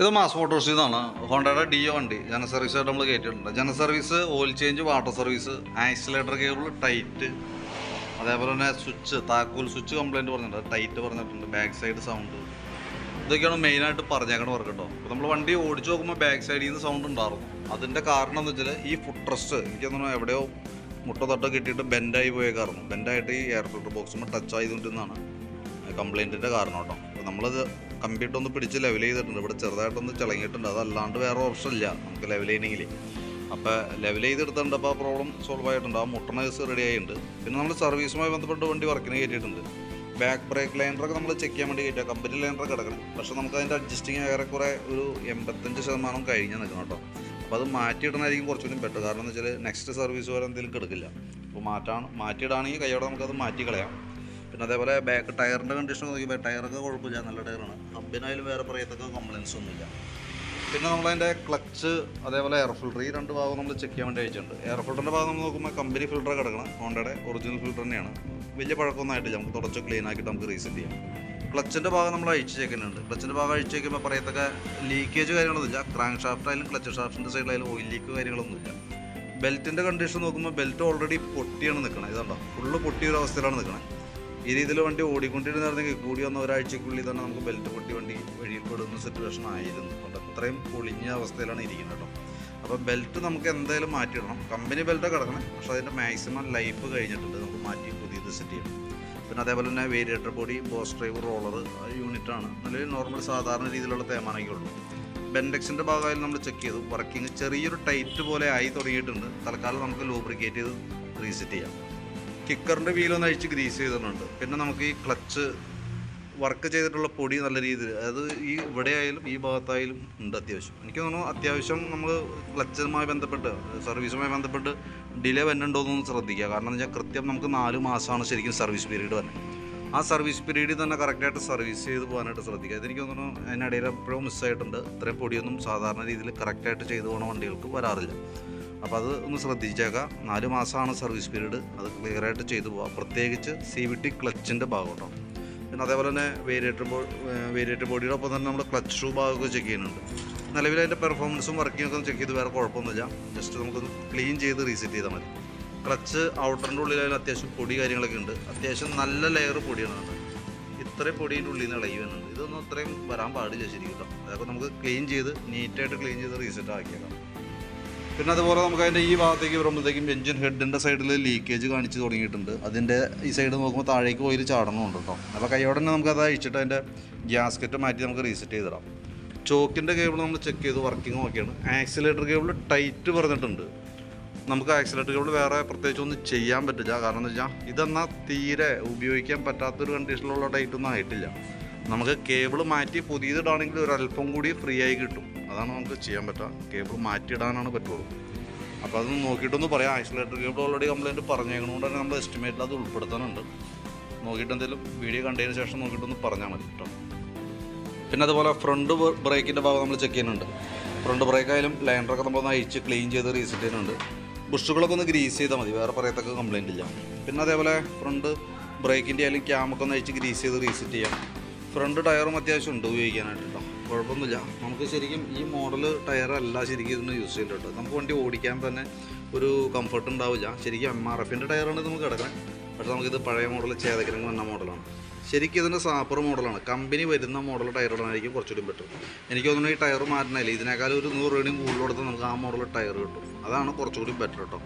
ഇത് mass photos ഇതാണ് ഹോണ്ടയുടെ ഡിയോ വണ്ടി. ജന സർവീസ് ആയിട്ട് നമ്മൾ കയറ്റിയിട്ടുണ്ട് ജന service oil change water service accelerator cable tight അതേപോലെ തന്നെ സ്വിച്ച് താക്കോൽ സ്വിച്ച് കംപ്ലൈന്റ് പറഞ്ഞിട്ടുണ്ട്. ടൈറ്റ് പറഞ്ഞിട്ടുണ്ട്. ബാക്ക് സൈഡ് സൗണ്ട് ഇതൊക്കെയാണ് മെയിനായിട്ട് പറഞ്ഞേക്കണ വർക്ക് കേട്ടോ അപ്പോൾ നമ്മൾ വണ്ടി ഓടിച്ചു നോക്കുമ്പോൾ ബാക്ക് സൈഡിൽ നിന്ന് സൗണ്ട് ഉണ്ടായിരുന്നു അതിന്റെ കാരണം എന്ന് വെച്ചാൽ ഈ ഫുഡ് ട്രസ്റ്റ് എനിക്ക് എവിടെയോ മുട്ട തട്ടോ കിട്ടിയിട്ട് ബെൻഡായി പോയേക്കായിരുന്നു ബെൻഡായിട്ട് ഈ എയർ ഫിൽറ്റർ ബോക്സുമ്പോൾ ടച്ച് ആയതുകൊണ്ടിരുന്നാണ് കംപ്ലൈന്റിന്റെ കാരണം കേട്ടോ അപ്പോൾ നമ്മളത് കമ്പ്യൂട്ടർ ഒന്ന് പിടിച്ച് ലെവൽ ചെയ്തിട്ടുണ്ട്. ഇവിടെ ചെറുതായിട്ടൊന്ന് ചിളങ്ങിയിട്ടുണ്ട്. അതല്ലാണ്ട് വേറെ ഓപ്ഷൻ ഇല്ല നമുക്ക് ലെവൽ ചെയ്യണമെങ്കിൽ അപ്പോൾ ലെവൽ ചെയ്തെടുത്തിട്ടുണ്ട്. അപ്പോൾ ആ പ്രോബ്ലം സോൾവ് ആയിട്ടുണ്ട്. ആ മുട്ടണ കേസ് റെഡി ആയിട്ടുണ്ട്. പിന്നെ നമ്മൾ സർവീസുമായി ബന്ധപ്പെട്ട് വണ്ടി വർക്കിന് കയറ്റിയിട്ടുണ്ട്. ബാക്ക് ബ്രേക്ക് ലൈനറൊക്കെ നമ്മൾ ചെക്ക് ചെയ്യാൻ വേണ്ടി കയറ്റുക കമ്പനി ലൈനറൊക്കെ കിടക്കണം. പക്ഷെ നമുക്ക് അതിന്റെ അഡ്ജസ്റ്റിങ് ഏറെക്കുറെ ഒരു എൺപത്തഞ്ച് ശതമാനം കഴിഞ്ഞ് നിൽക്കണം കേട്ടോ. അപ്പോൾ അത് മാറ്റിയിടണമായിരിക്കും കുറച്ചുകൂടി ബെറ്റർ കാരണം എന്ന് വെച്ചാൽ നെക്സ്റ്റ് സർവീസ് വരെ എന്തെങ്കിലും കിടക്കില്ല. അപ്പോൾ മാറ്റാണ് മാറ്റിയിടാണെങ്കിൽ കൈയോടെ നമുക്കത് മാറ്റി കളയാം പിന്നെ അതേപോലെ ബാക്ക് ടയറിന്റെ കണ്ടീഷൻ നോക്കിയപ്പോൾ ടയറൊക്കെ കുഴപ്പമില്ല. നല്ല ടയറാണ് ഹബിനായാലും വേറെ പറയത്തക്ക കംപ്ലയിൻസ് ഒന്നുമില്ല. പിന്നെ നമ്മളതിന്റെ ക്ലച്ച് അതേപോലെ എയർ ഫിൽറ്റർ ഈ രണ്ട് ഭാഗം നമ്മൾ ചെക്ക് ചെയ്യാൻ വേണ്ടി അയച്ചിട്ടുണ്ട്. എയർ ഫിൽറ്ററിന്റെ ഭാഗം നമ്മൾ നോക്കുമ്പോൾ കമ്പനി ഫിൽറ്റർ കിടക്കണം. ഹോണ്ടയുടെ ഒറിജിനൽ ഫിൽറ്റർ തന്നെയാണ്. വലിയ പഴക്കമൊന്നും ആയിട്ടില്ല. നമുക്ക് തുടച്ച് ക്ലീൻ ആക്കിയിട്ട് നമുക്ക് റീസെറ്റ് ചെയ്യാം. ക്ലച്ചിന്റെ ഭാഗം നമ്മൾ അഴിച്ച് ചേക്കുന്നുണ്ട് ക്ലച്ചിന്റെ ഭാഗം അഴിച്ച് ചേക്കുമ്പോൾ പറയത്തക്ക ലീക്കേജ് കാര്യങ്ങളൊന്നുമില്ല. ക്രാങ്ക് ഷാഫ്റ്റായാലും ക്ലച്ച് ഷാഫ്റ്റിന്റെ സൈഡിലായാലും ഓയിൽ ലീക്ക് കാര്യങ്ങളൊന്നുമില്ല. ബെൽറ്റിന്റെ കണ്ടീഷൻ നോക്കുമ്പോൾ ബെൽറ്റ് ഓൾറെഡി പൊട്ടിയാണ് നിൽക്കുന്നത് ഇതുണ്ടോ? ഫുള്ള് പൊട്ടിയൊരു അവസ്ഥയിലാണ് നിൽക്കുന്നത് ഈ രീതിയിൽ വണ്ടി ഓടിക്കൊണ്ടിരുന്നായിരുന്നെങ്കിൽ കൂടി വന്ന ഒരാഴ്ചക്കുള്ളിൽ തന്നെ നമുക്ക് ബെൽറ്റ് പൊട്ടി വണ്ടി വഴിയിൽ പെടുന്ന സിറ്റുവേഷൻ ആയിരുന്നു. അത് അത്രയും പൊളിഞ്ഞ അവസ്ഥയിലാണ് ഇരിക്കുന്നത് കേട്ടോ. അപ്പോൾ ബെൽറ്റ് നമുക്ക് എന്തായാലും മാറ്റിയിടണം. കമ്പനി ബെൽറ്റ് കിടക്കണം പക്ഷേ അതിന്റെ മാക്സിമം ലൈഫ് കഴിഞ്ഞിട്ടുണ്ട്. നമുക്ക് മാറ്റി പുതിയത് സെറ്റ് ചെയ്യണം. പിന്നെ അതേപോലെ തന്നെ variator body boss drive roller യൂണിറ്റാണ് നല്ല നോർമൽ സാധാരണ രീതിയിലുള്ള തേമാനൊക്കെ ഉള്ളൂ. ബെൻഡെക്സിന്റെ ഭാഗമായാലും നമ്മൾ ചെക്ക് ചെയ്തു. വർക്കിംഗ് ചെറിയൊരു ടൈറ്റ് പോലെ ആയി തുടങ്ങിയിട്ടുണ്ട്. തൽക്കാലം നമുക്ക് ലൂബ്രിക്കേറ്റ് ചെയ്ത് റീസെറ്റ് ചെയ്യാം. കിക്കറിന്റെ വീലൊന്ന് അഴിച്ച് ഗ്രീസ് ചെയ്തിട്ടുണ്ട്. പിന്നെ നമുക്ക് ഈ ക്ലച്ച് വർക്ക് ചെയ്തിട്ടുള്ള പൊടി നല്ല രീതിയിൽ അതായത് ഈ ഇവിടെ ആയാലും ഈ ഭാഗത്തായാലും ഉണ്ട് അത്യാവശ്യം. എനിക്ക് തോന്നുന്നു അത്യാവശ്യം നമ്മൾ ക്ലച്ചുമായി ബന്ധപ്പെട്ട് സർവീസുമായി ബന്ധപ്പെട്ട് ഡിലേ വരുന്നുണ്ടോ എന്നൊന്ന് ശ്രദ്ധിക്കുക. കാരണം എന്ന് വെച്ചാൽ കൃത്യം നമുക്ക് നാല് മാസമാണ് ശരിക്കും സർവീസ് പീരീഡ് വരുന്നത് ആ സർവീസ് പീരീഡിൽ തന്നെ കറക്റ്റായിട്ട് സർവീസ് ചെയ്ത് പോകാനായിട്ട് ശ്രദ്ധിക്കുക. അതെനിക്ക് തോന്നുന്നു അതിനിടയിൽ എപ്പോഴും മിസ്സായിട്ടുണ്ട്. ഇത്രയും പൊടിയൊന്നും സാധാരണ രീതിയിൽ കറക്റ്റായിട്ട് ചെയ്തു പോകുന്ന വണ്ടികൾക്ക് വരാറില്ല. അപ്പോൾ അത് ഒന്ന് ശ്രദ്ധിച്ചേക്കാം നാല് മാസമാണ് സർവീസ് പീരീഡ് അത് ക്ലിയറായിട്ട് ചെയ്തു പോകാം പ്രത്യേകിച്ച് സി വി ടി ക്ലച്ചിന്റെ ഭാഗം പിന്നെ അതേപോലെ തന്നെ വേരിയേറ്റർ ബോ വേരിയേറ്റർ ബോഡിയുടെ ഒപ്പം തന്നെ നമ്മൾ ക്ലച്ച് ഷൂ ഭാഗമൊക്കെ ചെക്ക് ചെയ്യുന്നുണ്ട്. നിലവിൽ അതിന്റെ പെർഫോമൻസും വർക്കിംഗ് ഒക്കെ ചെക്ക് ചെയ്ത് വേറെ കുഴപ്പമൊന്നുമില്ല. ജസ്റ്റ് നമുക്കൊന്ന് ക്ലീൻ ചെയ്ത് റീസെറ്റ് ചെയ്താൽ മതി. ക്ലച്ച് ഔട്ടറിന്റെ ഉള്ളിലായാലും അത്യാവശ്യം പൊടി കാര്യങ്ങളൊക്കെ ഉണ്ട്. അത്യാവശ്യം നല്ല ലെയർ പൊടിയാണ് ഇത്രയും പൊടിയുടെ ഉള്ളിൽ നിന്ന് ഇളകി ഇതൊന്നും അത്രയും വരാൻ പാടില്ല ശരിക്കും അതൊക്കെ നമുക്ക് ക്ലീൻ ചെയ്ത് നീറ്റായിട്ട് ക്ലീൻ ചെയ്ത് റീസെറ്റ് ആക്കിയേക്കാം. പിന്നെ അതുപോലെ നമുക്ക് അതിന്റെ ഈ ഭാഗത്തേക്ക് വരുമ്പോഴത്തേക്കും എഞ്ചിൻ ഹെഡിന്റെ സൈഡിൽ ലീക്കേജ് കാണിച്ച് തുടങ്ങിയിട്ടുണ്ട്. അതിന്റെ ഈ സൈഡ് നോക്കുമ്പോൾ താഴേക്ക് ഓയിൽ ചാടണമുണ്ട് കേട്ടോ അപ്പോൾ കൈയോടെ തന്നെ നമുക്ക് അത് അഴിച്ചിട്ട് അതിന്റെ ഗ്യാസ്കറ്റ് മാറ്റി നമുക്ക് റീസെറ്റ് ചെയ്തിടാം. ചോക്കിന്റെ കേബിൾ നമ്മൾ ചെക്ക് ചെയ്ത് വർക്കിംഗ് നോക്കിയാണ് ആക്സിലേറ്റർ കേബിൾ ടൈറ്റ് പറഞ്ഞിട്ടുണ്ട്. നമുക്ക് ആക്സിലേറ്റർ കേബിൾ വേറെ പ്രത്യേകിച്ച് ഒന്നും ചെയ്യാൻ പറ്റില്ല. കാരണം എന്ന് വെച്ചാൽ ഇതെന്നാൽ തീരെ ഉപയോഗിക്കാൻ പറ്റാത്തൊരു കണ്ടീഷനിലുള്ള ടൈറ്റ് ഒന്നും ആയിട്ടില്ല. നമുക്ക് കേബിൾ മാറ്റി പുതിയതിടാണെങ്കിൽ ഒരല്പം കൂടി ഫ്രീ ആയി കിട്ടും. അതാണ് നമുക്ക് ചെയ്യാൻ പറ്റുക. കേബിൾ മാറ്റിയിടാനാണ് പറ്റുള്ളൂ. അപ്പോൾ അതൊന്ന് നോക്കിയിട്ടൊന്ന് പറയാം. ഐസൊലേറ്റർ കേബിൾ ഓൾറെഡി കംപ്ലൈന്റ് പറഞ്ഞേക്കണോണ്ട് തന്നെ നമ്മൾ എസ്റ്റിമേറ്റിൽ അത് ഉൾപ്പെടുത്താനുണ്ട്. നോക്കിയിട്ട് എന്തെങ്കിലും വീഡിയോ കണ്ടതിന് ശേഷം നോക്കിയിട്ടൊന്ന് പറഞ്ഞാൽ മതി കേട്ടോ പിന്നെ അതുപോലെ ഫ്രണ്ട് ബ്രേക്കിന്റെ ഭാഗം നമ്മൾ ചെക്ക് ചെയ്യുന്നുണ്ട്. ഫ്രണ്ട് ബ്രേക്ക് ആയാലും നമ്മൾ നമ്മളൊന്ന് അഴിച്ച് ക്ലീൻ ചെയ്ത് റീസെറ്റ് ചെയ്യുന്നുണ്ട്. ബുഷുകളൊക്കെ ഒന്ന് ഗ്രീസ് ചെയ്താൽ മതി. വേറെ പറയത്തൊക്കെ കംപ്ലൈന്റ് ഇല്ല. പിന്നെ അതേപോലെ ഫ്രണ്ട് ബ്രേക്കിന്റെ ആയാലും ക്യാമൊക്കെ ഒന്ന് അഴിച്ച് ഗ്രീസ് ചെയ്ത് റീസെറ്റ് ചെയ്യാം. ഫ്രണ്ട് ടയറും അത്യാവശ്യം ഉണ്ട് ഉപയോഗിക്കാനായിട്ട് കേട്ടോ കുഴപ്പമൊന്നുമില്ല. നമുക്ക് ശരിക്കും ഈ മോഡൽ ടയറല്ല ശരിക്കും ഇതിന് യൂസ് കേട്ടോ നമുക്ക് വണ്ടി ഓടിക്കാൻ തന്നെ ഒരു കംഫർട്ട് ഉണ്ടാവില്ല. ശരിക്കും എം ആർ എഫിന്റെ ടയറാണ് നമുക്ക് കിടക്കുന്നത് പക്ഷേ നമുക്കിത് പഴയ മോഡൽ ചേതക്കിരങ്ങ് വന്ന മോഡലാണ് ശരിക്കും ഇതിന്റെ സാപ്പർ മോഡലാണ് കമ്പനി വരുന്ന മോഡൽ ടയറുകളായിരിക്കും കുറച്ചുകൂടി ബെറ്റർ എനിക്ക് തോന്നുന്നു ഈ ടയർ മാറ്റണമില്ല ഇതിനേക്കാൾ ഒരു നൂറ് രൂപയും കൂടുതൽ കൊടുത്ത് നമുക്ക് ആ മോഡൽ ടയർ കിട്ടും. അതാണ് കുറച്ചുകൂടി ബെറ്റർ കേട്ടോ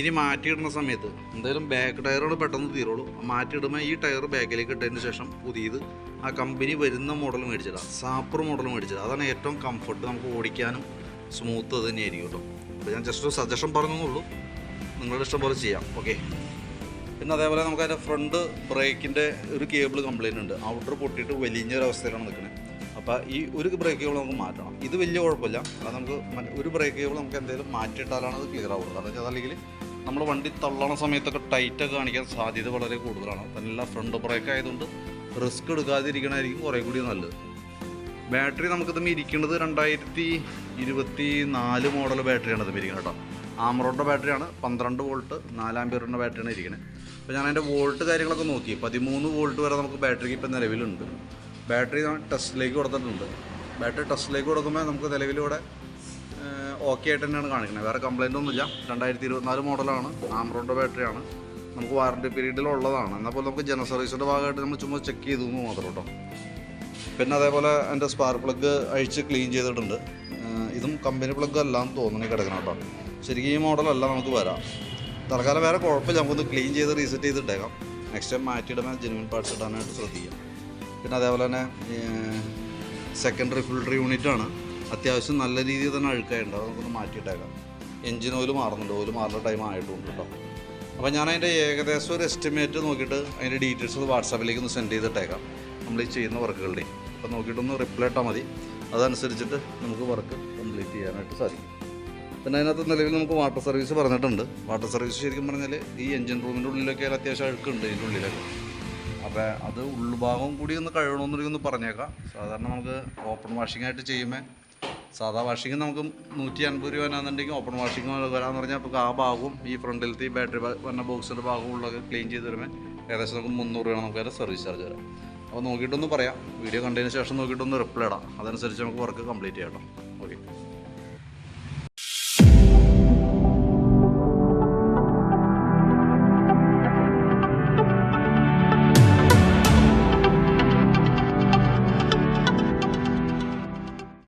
ഇനി മാറ്റിയിടുന്ന സമയത്ത് എന്തായാലും ബാക്ക് ടയറുകൾ പെട്ടെന്ന് തീരുള്ളൂ. മാറ്റിയിടുമ്പോൾ ഈ ടയർ ബാക്കിലേക്ക് ഇട്ടതിന് ശേഷം പുതിയത് ആ കമ്പനി വരുന്ന മോഡൽ മേടിച്ചിടാം സാപ്പർ മോഡൽ മേടിച്ചിടാം അതാണ് ഏറ്റവും കംഫർട്ട് നമുക്ക് ഓടിക്കാനും സ്മൂത്ത് അത് തന്നെയായിരിക്കും കേട്ടോ അപ്പോൾ ഞാൻ ജസ്റ്റ് ഒരു സജഷൻ പറഞ്ഞെന്നുള്ളൂ. നിങ്ങളുടെ ഇഷ്ടം പോലെ ചെയ്യാം. ഓക്കെ പിന്നെ അതേപോലെ നമുക്ക് അതിന്റെ ഫ്രണ്ട് ബ്രേക്കിന്റെ ഒരു കേബിൾ കംപ്ലൈന്റ് ഉണ്ട്. ഔട്ടർ പൊട്ടിയിട്ട് വലിഞ്ഞൊരവസ്ഥയിലാണ് നിൽക്കുന്നത് അപ്പോൾ ഈ ഒരു ബ്രേക്ക് കേബിൾ നമുക്ക് മാറ്റണം. ഇത് വലിയ കുഴപ്പമില്ല. അത് നമുക്ക് ഒരു ബ്രേക്ക് കേബിൾ നമുക്ക് എന്തെങ്കിലും മാറ്റിയിട്ടാലാണ് അത് ക്ലിയർ ആവുള്ളൂ. കാരണം വെച്ചാൽ അല്ലെങ്കിൽ നമ്മൾ വണ്ടി തള്ളണ സമയത്തൊക്കെ ടൈറ്റൊക്കെ കാണിക്കാൻ സാധ്യത വളരെ കൂടുതലാണ്. നല്ല ഫ്രണ്ട് ബ്രേക്ക് ആയതുകൊണ്ട് റിസ്ക് എടുക്കാതിരിക്കണമായിരിക്കും കുറേ കൂടി നല്ലത്. ബാറ്ററി നമുക്കിത് ഇരിക്കുന്നത് രണ്ടായിരത്തി ഇരുപത്തി നാല് മോഡൽ ബാറ്ററിയാണ് ഇത് ഇരിക്കുന്നത് കേട്ടോ. ആമറോഡിന്റെ ബാറ്ററിയാണ് പന്ത്രണ്ട് വോൾട്ട് നാലാം പേരുടെ ബാറ്ററിയാണ് ഇരിക്കുന്നത് അപ്പോൾ ഞാൻ അതിന്റെ വോൾട്ട് കാര്യങ്ങളൊക്കെ നോക്കി. പതിമൂന്ന് വോൾട്ട് വരെ നമുക്ക് ബാറ്ററിക്ക് ഇപ്പം നിലവിലുണ്ട്. ബാറ്ററി ഞാൻ ടെസ്റ്റിലേക്ക് കൊടുത്തിട്ടുണ്ട്. ബാറ്ററി ടെസ്റ്റിലേക്ക് കൊടുക്കുമ്പോൾ നമുക്ക് നിലവിലൂടെ ഓക്കെ ആയിട്ട് തന്നെയാണ് കാണിക്കുന്നത് വേറെ കംപ്ലൈന്റ് ഒന്നുമില്ല. രണ്ടായിരത്തി ഇരുപത്തിനാല് മോഡലാണ് ആമറോണിന്റെ ബാറ്ററിയാണ്. നമുക്ക് വാറണ്ടി പീരീഡിലുള്ളതാണ് എന്നാൽ പോലും നമുക്ക് ജന സർവീസിന്റെ ഭാഗമായിട്ട് നമ്മൾ ചുമ്മാ ചെക്ക് ചെയ്തു എന്ന് മാത്രം കേട്ടോ. പിന്നെ അതേപോലെ എന്റെ സ്പാർക്ക് പ്ലഗ് അഴിച്ച് ക്ലീൻ ചെയ്തിട്ടുണ്ട്. ഇതും കമ്പനി പ്ലഗ് അല്ല എന്ന് തോന്നുന്നു കിടക്കണം കേട്ടോ. ശരിക്കും ഈ മോഡലല്ല നമുക്ക് വരാം. തൽക്കാലം വേറെ കുഴപ്പമില്ല. നമുക്കൊന്ന് ക്ലീൻ ചെയ്ത് റീസെറ്റ് ചെയ്തിട്ടേക്കാം. നെക്സ്റ്റ് ടൈം മാറ്റിയിടുമ്പോൾ ജെനുവിൻ പാർട്സ് ഇടാനായിട്ട് ശ്രദ്ധിക്കാം. പിന്നെ അതേപോലെ തന്നെ സെക്കൻഡറി ഫിൽട്ടർ യൂണിറ്റ് ആണ്. അത്യാവശ്യം നല്ല രീതിയിൽ തന്നെ അഴുക്കായിട്ടുണ്ട്. അത് നമുക്കൊന്ന് മാറ്റിയിട്ടേക്കാം. എഞ്ചിൻ ഓയിൽ മാറുന്നുണ്ട്. ഓയിൽ മാറുന്ന ടൈം ആയിട്ടുണ്ട് കേട്ടോ. അപ്പോൾ ഞാൻ അതിന്റെ ഏകദേശം ഒരു എസ്റ്റിമേറ്റ് നോക്കിയിട്ട് അതിന്റെ ഡീറ്റെയിൽസ് വാട്സാപ്പിലേക്ക് ഒന്ന് സെൻഡ് ചെയ്തിട്ടേക്കാം. നമ്മൾ ഈ ചെയ്യുന്ന വർക്കുകളുടെ അപ്പോൾ നോക്കിയിട്ടൊന്ന് റിപ്ലൈ ഇട്ടാൽ മതി. അതനുസരിച്ചിട്ട് നമുക്ക് വർക്ക് കംപ്ലീറ്റ് ചെയ്യാനായിട്ട് സാധിക്കും. പിന്നെ അതിനകത്ത് നിലവിൽ നമുക്ക് വാട്ടർ സർവീസ് പറഞ്ഞിട്ടുണ്ട്. വാട്ടർ സർവീസ് ശരിക്കും പറഞ്ഞാൽ ഈ എഞ്ചിൻ റൂമിന്റെ ഉള്ളിലൊക്കെ അത്യാവശ്യം അഴുക്കുണ്ട് ഇതിന്റെ ഉള്ളിലൊക്കെ. അപ്പോൾ അത് ഉൾഭാഗം കൂടി ഒന്ന് കഴുകണമെന്നുണ്ടെങ്കിൽ ഒന്ന് പറഞ്ഞേക്കാം. സാധാരണ നമുക്ക് ഓപ്പൺ വാഷിംഗ് ആയിട്ട് ചെയ്യുമ്പോൾ സാധാ വാഷിംഗ് നമുക്ക് നൂറ്റി അൻപത് രൂപ വരാന്നുണ്ടെങ്കിൽ ഓപ്പൺ വാഷിംഗ് വരാമെന്ന് പറഞ്ഞാൽ നമുക്ക് ആ ഭാഗവും ഈ ഫ്രണ്ടിലത്തെ ഈ ബാറ്ററി വന്ന ബോക്സിന്റെ ഭാഗവും ഉള്ളത് ക്ലീൻ ചെയ്ത് തരുമ്പോൾ ഏകദേശം നമുക്ക് മുന്നൂറ് രൂപ നമുക്ക് അതിന്റെ സർവീസ് ചാർജ് വരാം അപ്പോൾ നോക്കിയിട്ടൊന്ന് പറയാം. വീഡിയോ കണ്ടതിന് ശേഷം നോക്കിയിട്ടൊന്ന് റിപ്ലൈ ഇടാം. അതനുസരിച്ച് നമുക്ക് വർക്ക് കംപ്ലീറ്റ് ചെയ്യാം കേട്ടോ. ഓക്കെ